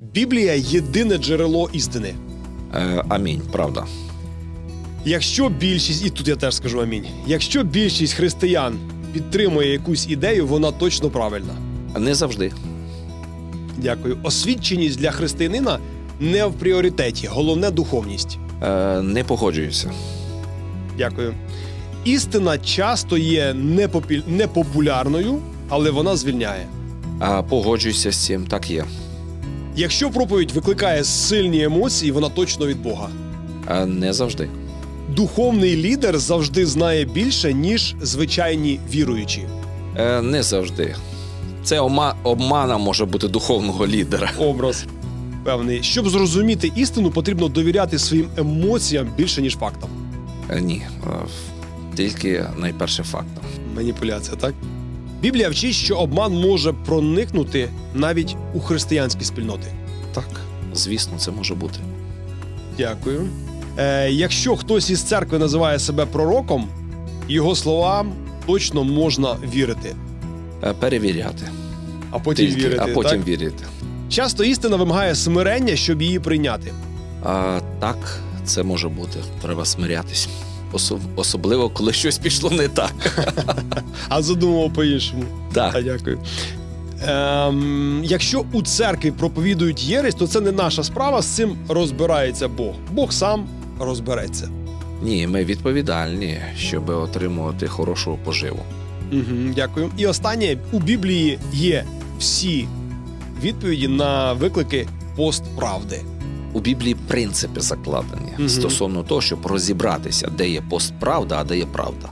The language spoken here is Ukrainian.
Біблія єдине джерело істини. Е, амінь, правда. Якщо більшість, і тут я теж скажу амінь. Якщо більшість християн підтримує якусь ідею, вона точно правильна. Не завжди. Дякую. Освіченість для християнина не в пріоритеті, головне духовність. Е, не погоджуюся. Дякую. Істина часто є непопі... непопулярною, але вона звільняє. А погоджуюся з цим, так є. Якщо проповідь викликає сильні емоції, вона точно від Бога. Е, не завжди. Духовний лідер завжди знає більше, ніж звичайні віруючі. Е, не завжди. Це ома- обмана може бути духовного лідера. Образ певний. Щоб зрозуміти істину, потрібно довіряти своїм емоціям більше, ніж фактам. Е, ні. Е, тільки найперше фактом. Маніпуляція, так? Біблія вчить, що обман може проникнути навіть у християнські спільноти. Так, звісно, це може бути. Дякую. Е, якщо хтось із церкви називає себе пророком, його словам точно можна вірити, Е, перевіряти. а потім Тільки, вірити. а потім так? вірити. Часто істина вимагає смирення, щоб її прийняти. А, так, це може бути. Треба смирятись. Осо- особливо, коли щось пішло не так. А задумував по-іншому. Так. А дякую. Ем, якщо у церкві проповідують єресь, то це не наша справа. З цим розбирається Бог. Бог сам розбереться. Ні, ми відповідальні, щоб отримувати хорошу поживу. Угу, дякую. І останнє у Біблії є всі відповіді на виклики постправди. У Біблії принципи закладені Мгм. стосовно того, щоб розібратися, де є постправда, а де є правда.